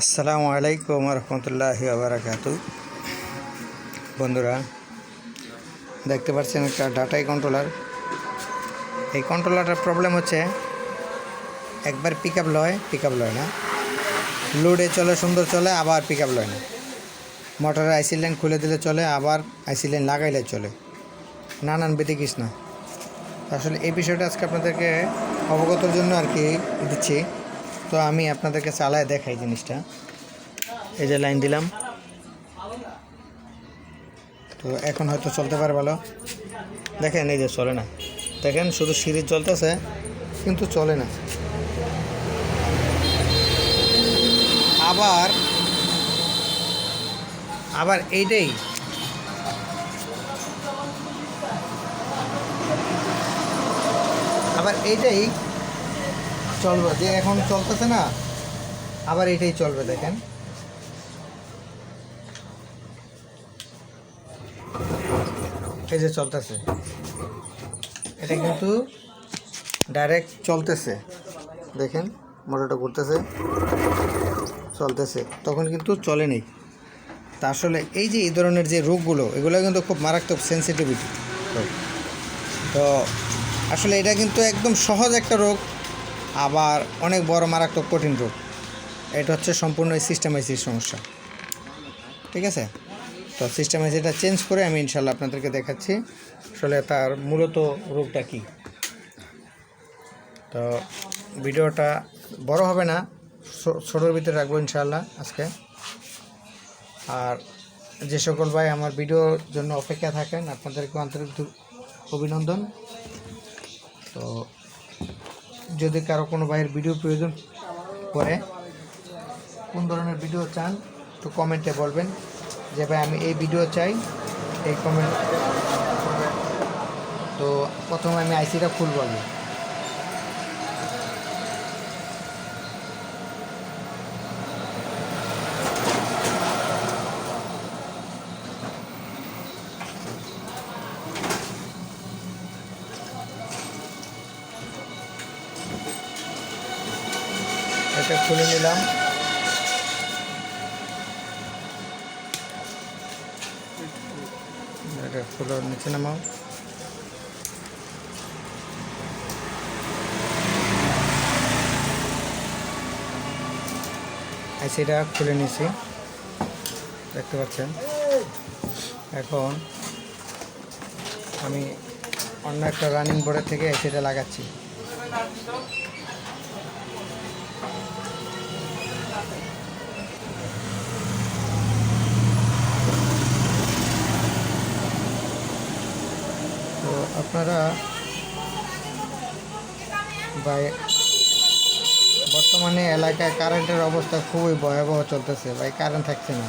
আসসালামু আলাইকুম রহমতুল্লাহ আবরাকাতু। বন্ধুরা, দেখতে পাচ্ছেন একটা ডাটাই কন্ট্রোলার এই কন্ট্রোলারটার প্রবলেম হচ্ছে, একবার পিক আপ লয় পিক আপ লয় না। লোডে চলে, সুন্দর চলে, আবার পিক আপ লয় না। মোটরের আইসি লাইন খুলে দিলে চলে, আবার আইসি লাইন লাগাইলে চলে। নানান না আসলে এই বিষয়টা আজকে আপনাদেরকে অবগতর জন্য আর কি দিচ্ছি। তো আমি আপনাদেরকে চালায় দেখাই জিনিসটা। এই যে লাইন দিলাম। তো এখন হয়তো চলতে পারে ভালো। দেখেন, এই যে চলে না। দেখেন, শুধু সিরিজ চলতেছে, কিন্তু চলে না। আবার আবার এইটাই। আবার এইটাই চলবে, যে এখন চলতেছে না, আবার এটাই চলবে, দেখেন। এই যে চলতেছে। এটা কিন্তু ডাইরেক্ট চলতেছে, দেখেন, মোটরটা ঘুরতেছে, চলতেছে, তখন কিন্তু চলে নেই। তা আসলে এই যে এই ধরনের যে রোগগুলো, এগুলো কিন্তু খুব মারাত্মক সেন্সিটিভিটি তো, আসলে এটা কিন্তু একদম সহজ একটা রোগ আবার অনেক বড় মারাত্মক কঠিন রোগ। এটা হচ্ছে সম্পূর্ণ সিস্টেমাইসির সমস্যা। ঠিক আছে? তো সিস্টেমাইসিটা চেঞ্জ করে আমি ইনশাল্লাহ আপনাদেরকে দেখাচ্ছি আসলে তার মূলত রোগটা কী। তো ভিডিওটা বড় হবে না ছোটোর ভিতরে রাখব ইনশাল্লাহ আজকে। আর যে সকল ভাই আমার ভিডিওর জন্য অপেক্ষা থাকেন আপনাদেরকে আন্তরিক অভিনন্দন। তো যদি কারও কোনো ভাইয়ের ভিডিও প্রয়োজন পড়ে, কোন ধরনের ভিডিও চান, তো কমেন্টে বলবেন। যে ভাই, আমি এই ভিডিও চাই, এই কমেন্ট তো প্রথমে আমি আইসিটা খুলব আগে এটা খুলে নিলাম। এটা খুলে নিচে নামাও। আইসিটা খুলে নিছি। দেখতে পাচ্ছেন? এখন আমি অন্য একটা রানিং বোর্ডের থেকে এসিটা লাগাচ্ছি। তো আপনারা ভাই, বর্তমানে এলাকায় কারেন্টের অবস্থা খুবই ভয়াবহ চলতেছে। ভাই কারেন্ট থাকছে না।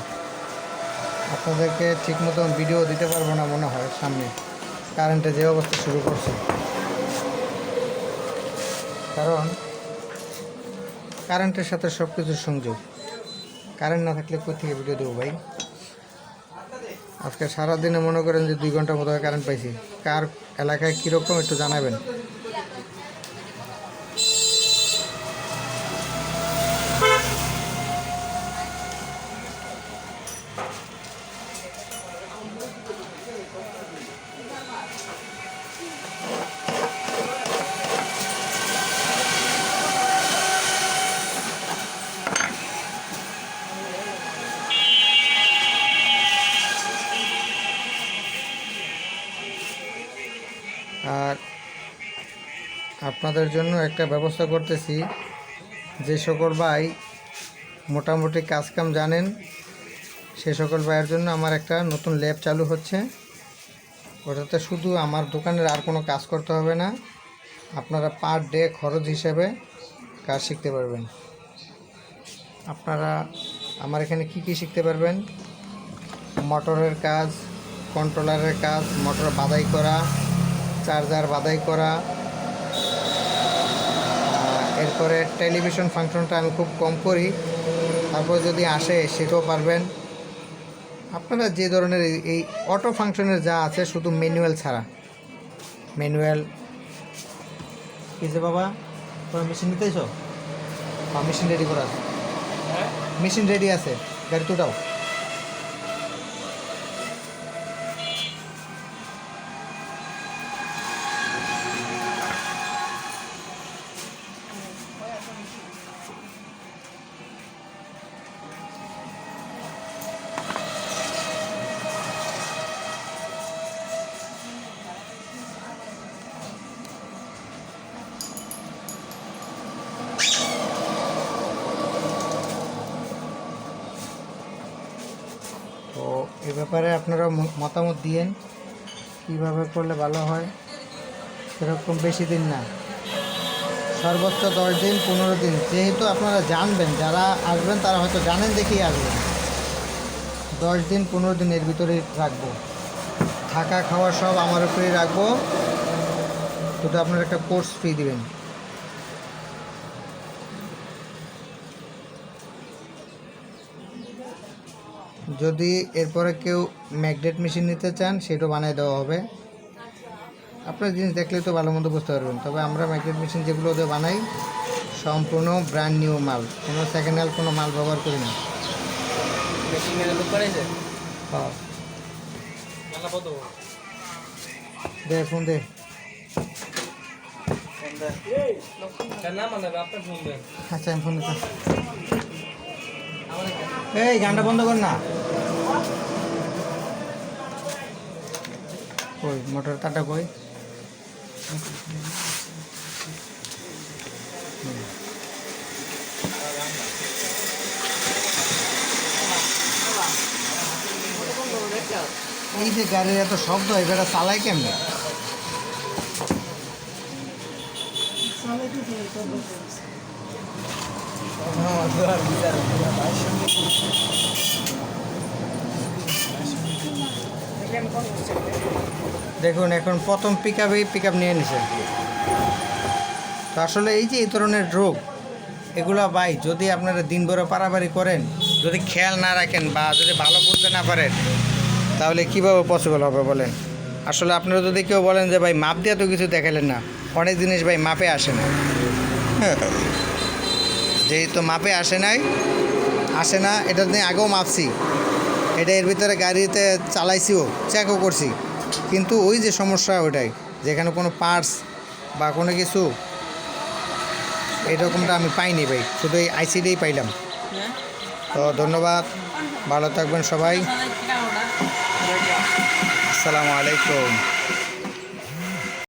আপনাদেরকে ঠিক মতন ভিডিও দিতে পারব না মনে হয় সামনে। কারেন্টে যে অবস্থা শুরু করছে। কারণ কারেন্টের সাথে সব কিছুর সংযোগ। কারেন্ট না থাকলে কোথা থেকে ভিডিও দেবো ভাই? আজকে সারাদিনে মনে করেন যে দুই ঘণ্টা মতো কারেন্ট পাইছি। কার এলাকায় কীরকম একটু জানাবেন। আপনাদের জন্য একটা ব্যবস্থা করতেছি। যে সকল ভাই মোটামুটি কাজকাম জানেন, সে সকল ভাইয়ের জন্য আমার একটা নতুন ল্যাব চালু হচ্ছে। ওটাতে শুধু আমার দোকানের আর কোনো কাজ করতে হবে না, আপনারা পার ডে খরচ হিসেবে কাজ শিখতে পারবেন। আপনারা আমার এখানে কি কি শিখতে পারবেন? মোটরের কাজ, কন্ট্রোলারের কাজ, মোটর বাদাই করা, চার্জার বাদাই করা আহ, এরপরে টেলিভিশন ফাংশনটা আমি খুব কম করি। তারপর যদি আসে সেটাও পারবেন। আপনারা যে ধরনের এই- অটো ফাংশনের যা আছে শুধু ম্যানুয়াল ছাড়া। ম্যানুয়াল কি যে বাবা? তোমার মেশিন নিতেইছ মেশিন রেডি করা আছে। মেশিন রেডি আছে। গাড়ি তো ব্যাপারে আপনারা মতামত দিয়েন, কীভাবে করলে ভালো হয়, সেরকম বেশি দিন না। সর্বোচ্চ দশ দিন, পনেরো দিন, যেহেতু আপনারা জানবেন, যারা আসবেন তারা হয়তো জানেন দেখেই আসবেন। দশ দিন, পনেরো দিন এর ভিতরেই রাখব। থাকা, খাওয়া সব আমার উপরেই রাখব। শুধু আপনারা একটা কোর্স ফি দিবেন। যদি এরপরে কেউ ম্যাগনেট মেশিন নিতে চান সেটাও বানিয়ে দেওয়া হবে। আপনার জিনিস দেখলে তো ভালো মন্দ বুঝতে পারবেন। তবে আমরা ম্যাগনেট মেশিন যেগুলো ওদের বানাই সম্পূর্ণ ব্র্যান্ড নিউ মাল। কোনো সেকেন্ড হ্যান্ড কোনো মাল ব্যবহার করি না। হ্যাঁ। দে ফোন দে। আচ্ছা আমি ফোন দিতে আমাদের এই, গানটা বন্ধ কর না। কই মোটর তারটা কই? এই যে গাড়ির এত শব্দ হয় এটা চালাই কেমনে? দেখুন, এখন প্রথম পিক আপেই পিক আপ নিয়ে নিছে। তো আসলে এই যে এই ধরনের রোগ, এগুলো ভাই যদি আপনারা দিনভরে পারাবারি করেন, যদি খেয়াল না রাখেন বা যদি ভালো বুঝতে না পারেন, তাহলে কীভাবে পসিবল হবে বলেন? আসলে আপনারা যদি কেউ বলেন যে, ভাই, মাপ দিয়ে তো কিছু দেখালেন না। অনেক জিনিস ভাই মাপে আসে না। যেহেতু মাপে আসে নাই, আসে না, এটা নিয়ে আগেও মাপছি। এটা এর ভিতরে গাড়িতে চালাইছিও চেকও করছি। কিন্তু ওই যে সমস্যা ওটাই, যেখানে কোনো পার্টস বা কোনো কিছু, এরকমটা আমি পাইনি ভাই, শুধু এই আইসিডিই পাইলাম। তো ধন্যবাদ, ভালো থাকবেন সবাই। আসসালামু আলাইকুম।